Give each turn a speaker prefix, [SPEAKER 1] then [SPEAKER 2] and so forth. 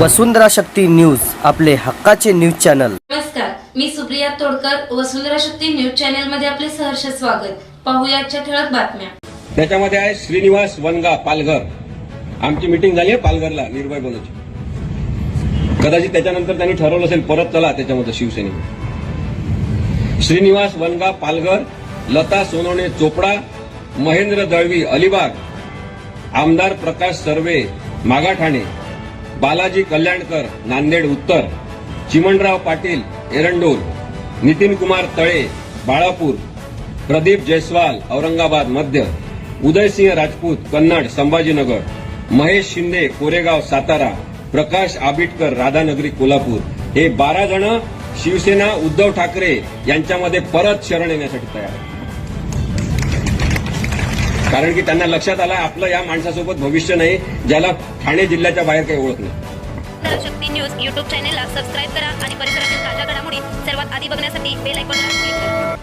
[SPEAKER 1] वसुंधरा Shakti news आपले हक्काचे news channel.
[SPEAKER 2] नमस्कार मी सुप्रिया तोडकर वसुंधरा शक्ती न्यूज चॅनलमध्ये आपले सहर्ष स्वागत. पाहूया आजच्या ठळक बातम्या.
[SPEAKER 3] त्याच्यामध्ये आहे श्रीनिवास वनगा पालघर. आमची मिटिंग झाली आहे पालघरला निर्भय बनूची कदाचित त्याच्यानंतर त्यांनी ठरवलं असेल परत चला त्याच्यामध्ये शिवसेनेमध्ये. श्रीनिवास वनगा पालघर लता सोनवणे चोपडा महेंद्र दळवी अलिबाग आमदार प्रकाश सर्वे मागाठाणे बालाजी कल्याणकर नांदेड उत्तर चिमणराव पाटील एरंडोल नितीन कुमार तळे बाळापूर प्रदीप जयस्वाल औरंगाबाद मध्य उदयसिंह राजपूत कन्नड संभाजीनगर महेश शिंदे कोरेगाव सातारा प्रकाश आबिटकर राधानगरी कोल्हापूर. हे बारा जण शिवसेना उद्धव ठाकरे यांच्यामध्ये परत शरण येण्यासाठी तयार आहेत. कारण की त्यांना लक्षात आलं आपलं या माणसासोबत भविष्य नाही ज्याला ठाणे जिल्ह्याच्या बाहेर काही ओळख नाही.
[SPEAKER 4] शक्ती न्यूज युट्यूब चॅनेलला सबस्क्राईब करा आणि परिसरातील ताज्या घडामोडी सर्वात आधी बघण्यासाठी बेल आयकॉनला